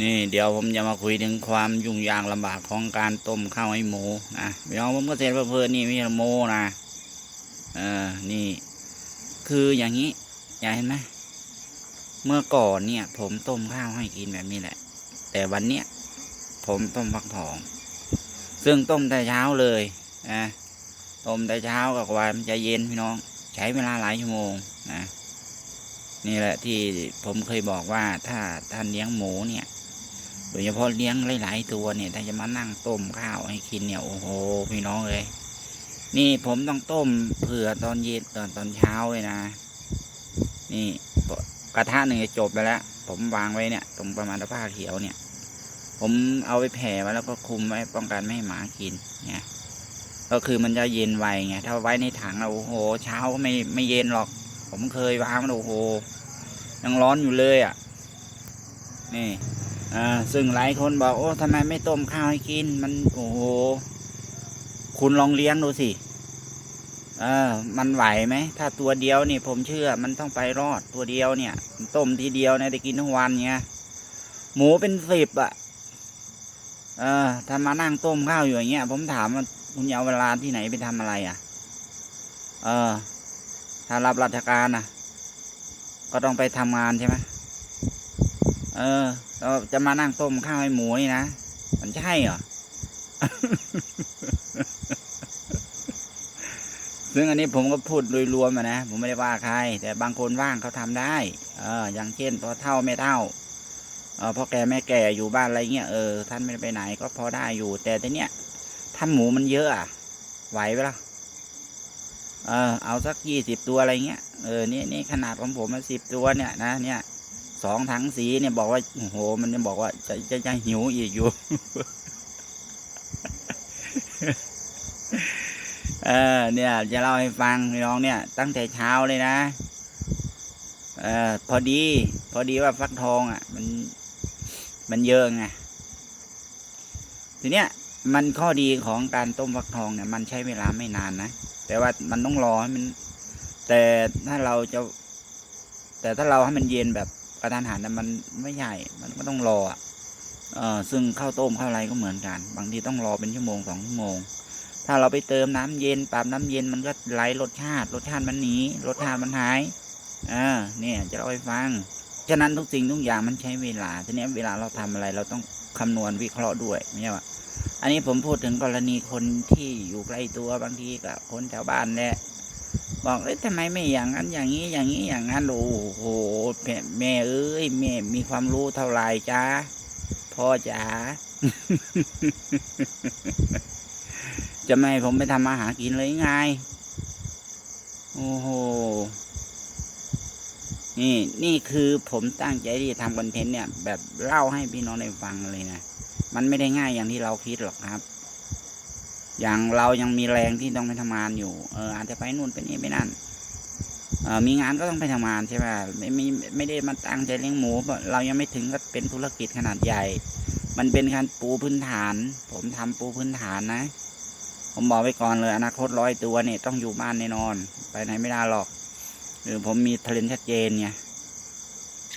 นี่เดี๋ยวผมจะมาคุยถึงความยุ่งยากลำบากของการต้มข้าวให้หมูนะพี่น้องผมก็เสร็จเพลินนี่ไม่ใช่โมนะเออนี่ คืออย่างนี้อยากเห็นไหมเมื่อก่อนเนี่ย ผมต้มข้าวให้กินแบบนี้แหละ แต่วันเนี้ยผมต้มฟักทอง ซึ่งต้มแต่เช้าเลยนะต้มแต่เช้ากับวันจะเย็นพี่น้อง ใช้เวลาหลายชั่วโมงนะนี่แหละที่ผมเคยบอกว่าถ้าท่านเลี้ยงหมูเนี่ย โดยเฉพาะเลี้ยงหลาย ๆ ตัวเนี่ยถ้าจะมานั่งต้มข้าวให้กินเนี่ยโอ้โหพี่น้องเลยนี่ผมต้องต้มเผื่อตอนเย็นตอนตอนเช้าเลยนะ นี่กระทะหนึ่งจะจบไปแล้ว ผมวางไว้เนี่ย ตรงประมาณตะผ้าเขียวเนี่ย ผมเอาไปแผ่ไว้แล้วก็คุมไว้ป้องกันไม่ให้หมากินเนี่ยก็คือมันจะเย็นไวไงถ้าไว้ในถังเราโอ้โห เช้าก็ไม่ไม่เย็นหรอก ผมเคยวางมันโอ้โหยังร้อนอยู่เลยอะ นี่ อ่าซึ่งหลายคนบอกโอ้ทำไมไม่ต้มข้าวให้กิน มันโอ้โหคุณลองเลี้ยงดูสิเออมันไหวไหม ถ้าตัวเดียวนี่ผมเชื่อมันต้องไปรอดตัวเดียวเนี่ย ต้มทีเดียวเนี่ยได้กินทั้งวันเงี้ยหมูเป็นสิบอะ เออถ้ามานั่งต้มข้าวอยู่อย่างเงี้ย ผมถามว่าคุณเอาเวลาที่ไหนไปทำอะไรอะ เออ ถ้ารับราชการน่ะก็ต้องไปทำงานใช่ไหม ออเราจะมานั่งต้มข้าวให้หมูนี่นะ มันใช่เหรอ ซึ่งอันนี้ผมก็พูดโดยรวมอะนะ ผมไม่ได้ว่าใคร แต่บางคนว่างเขาทำได้ เออ อย่างเช่นพอเท่าไม่เท่า เออพอแก่แม่แก่อยู่บ้านอะไรเงี้ย เออ ท่านไม่ไปไหนก็พอได้อยู่ แต่ทีเนี้ยถ้าหมูมันเยอะอะไหวไหมล่ะเออ เอาสักยี่สิบตัวอะไรเงี้ย เออ นี่นี่ขนาดของผมมันสิบตัวเนี่ยนะ เนี่ย สองถังสีเนี่ยบอกว่าโอ้โห มันยังบอกว่าจะจะจะหิวอีกอยู่เออเนี่ย จะเล่าให้ฟังน้องเนี่ย ตั้งแต่เช้าเลยนะเออพอดี พอดีว่าฟักทองอะ มันมันเยอะไงทีเนี้ยมันข้อดีของการต้มฟักทองเนี่ย มันใช้เวลาไม่นานนะแต่ว่ามันต้องรอให้มัน แต่ถ้าเราจะ แต่ถ้าเราให้มันเย็นแบบ กระทานหันนะมันไม่ใหญ่ มันก็ต้องรออะซึ่งข้าวต้มข้าวอะไรก็เหมือนกัน บางทีต้องรอเป็นชั่วโมงสองชั่วโมง ถ้าเราไปเติมน้ำเย็นปรับน้ำเย็นมันก็ไหลรสชาติ รสชาติมันหนีรสชาติมันหายอ่าเนี่ยจะเล่าให้ฟัง ฉะนั้นทุกสิ่งทุกอย่างมันใช้เวลา ทีนี้เวลาเราทำอะไรเราต้องคำนวณวิเคราะห์ด้วยไม่ใช่ว่าอันนี้ผมพูดถึงกรณีคนที่อยู่ใกล้ตัวบางทีกับคนแถวบ้านแหละ บอกเอ้ยทำไมไม่อย่างนั้นอย่างนี้อย่างนี้อย่างนั้นโอ้โหแม่เอ้ยแม่มีความรู้เท่าไรจ้าพ่อจ๋าจะไม่ผมไปทำมาหารกินเลยไงโอ้โหนี่นี่คือผมตั้งใจที่จะทำคอนเทนต์เนี่ย แบบเล่าให้พี่น้องได้ฟังเลยนะ มันไม่ได้ง่ายอย่างที่เราคิดหรอกครับ อย่างเรายังมีแรงที่ต้องไปทำงานอยู่เอออาจจะไปนู่นไปนี่ไปนั่นเออมีงานก็ต้องไปทำงานใช่ไหมไม่ไม่ไม่ได้มาตั้งใจเลี้ยงหมู เรายังไม่ถึงก็เป็นธุรกิจขนาดใหญ่ มันเป็นการปูพื้นฐาน ผมทำปูพื้นฐานนะ ผมบอกไว้ก่อนเลยอนาคตร้อยตัวเนี่ยต้องอยู่บ้านแน่นอน ไปไหนไม่ได้หรอกหรือผมมีเทรนชัดเจนไง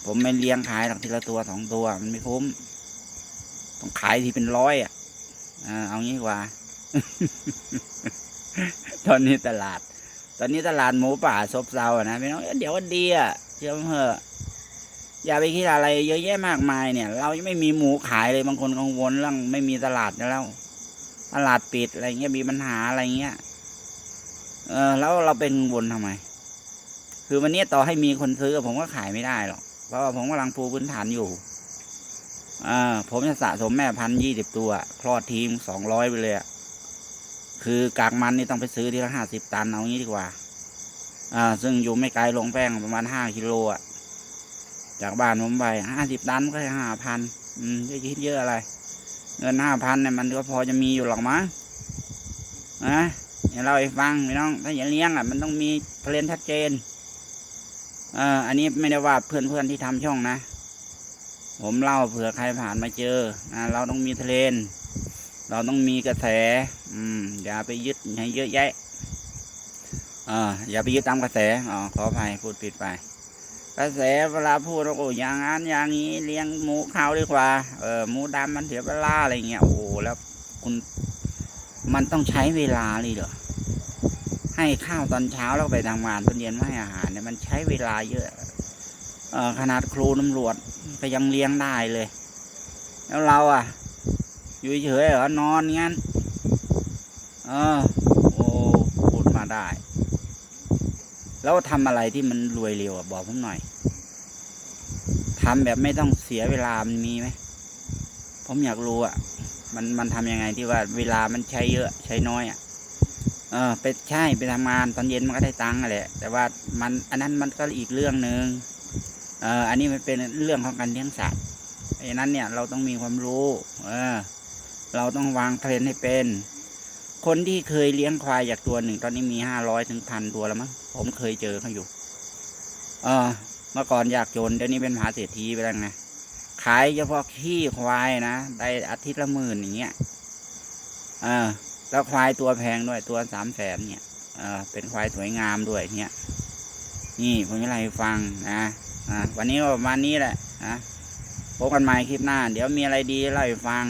ผมไม่เลี้ยงขายหรอกทีละตัวสองตัวมันไม่คุ้ม ต้องขายทีเป็นร้อยอะเอางี้กว่า ตอนนี้ตลาด ตอนนี้ตลาดหมูป่าซบเซาอะนะพี่น้องเอ้เดี๋ยววันดีอะเชื่อมเถอะอย่าไปคิดอะไรเยอะแยะมากมายเนี่ย เรายังไม่มีหมูขายเลยบางคนกังวลเรื่องไม่มีตลาดแล้วตลาดปิดอะไรเงี้ยมีปัญหาอะไรเงี้ยเออแล้วเราเป็นกังวลทำไม คือวันนี้ต่อให้มีคนซื้อผมก็ขายไม่ได้หรอกเพราะว่าผมกำลังปูพื้นฐานอยู่อ่าผมจะสะสมแม่พันยี่สิบตัว คลอดทีมสองร้อยไปเลยอะ คือกากมันนี่ต้องไปซื้อทีละห้าสิบตันเอางี้ดีกว่า อ่า ซึ่งอยู่ไม่ไกลลงแป้งประมาณห้ากิโลอะจากบ้านผมไปห้าสิบตันก็แค่ห้าพันอืมจะคิดเยอะอะไร เงินห้าพันเนี่ยมันก็พอจะมีอยู่หรอกมั้งนะอย่าเล่าให้ฟังพี่น้อง ถ้าอย่าเลี้ยงอะมันต้องมีแผนชัดเจนเอ่าอันนี้ไม่ได้ว่าเพื่อนๆที่ทำช่องนะ ผมเล่าเผื่อใครผ่านมาเจอนะเราต้องมีเทรน เราต้องมีกระแส อืม อย่าไปยึดให้เยอะแยะเอออย่าไปยึดตามกระแสอ๋อขออภัยพูดผิดไป กระแสเวลาพูดว่าโอ้อย่างนั้นอย่างนี้เลี้ยงหมูขาวดีกว่า เออหมูดำมันเสียเวลาอะไรเงี้ยโอ้แล้วคุณมันต้องใช้เวลาเลยเหรอให้ข้าวตอนเช้าแล้วไปทำงานตอนเย็นไม่ให้อาหารเนี่ยมันใช้เวลาเยอะเออขนาดครูตำรวจก็ยังเลี้ยงได้เลย แล้วเราอะ อยู่เฉยเหรอนอนงั้น เออ โอ้พูดมาได้ แล้วทำอะไรที่มันรวยเร็วอะบอกผมหน่อยทำแบบไม่ต้องเสียเวลามันมีไหมผมอยากรู้อะ มันมันทำยังไงที่ว่าเวลามันใช้เยอะ ใช้น้อยอะเออไปใช่ไปทำงานตอนเย็นมันก็ได้ตังค์อะแหละ แต่ว่ามันอันนั้นมันก็อีกเรื่องหนึ่งเอออันนี้มันเป็นเรื่องของการเลี้ยงสัตว์ไอ้นั้นเนี่ยเราต้องมีความรู้ เออ เราต้องวางแผนให้เป็น คนที่เคยเลี้ยงควายจากตัวหนึ่ง ตอนนี้มีห้าร้อยถึงพันตัวแล้วมั้งผมเคยเจอเขาอยู่ เออเมื่อก่อนอยากจนเดี๋ยวนี้เป็นมหาเศรษฐีไปแล้วไงขายเฉพาะขี้ควายนะได้อาทิตย์ละหมื่นอย่างเงี้ยเออแล้วควายตัวแพงด้วยตัวสามแสนเนี่ยเออเป็นควายสวยงามด้วยเนี่ยนี่ผมจะเล่ฟังนะอ่าวันนี้ก็ประมาณนี้แหละนะพบกันใหม่คลิปหน้า เดี๋ยวมีอะไรดีเล่าให้ฟัง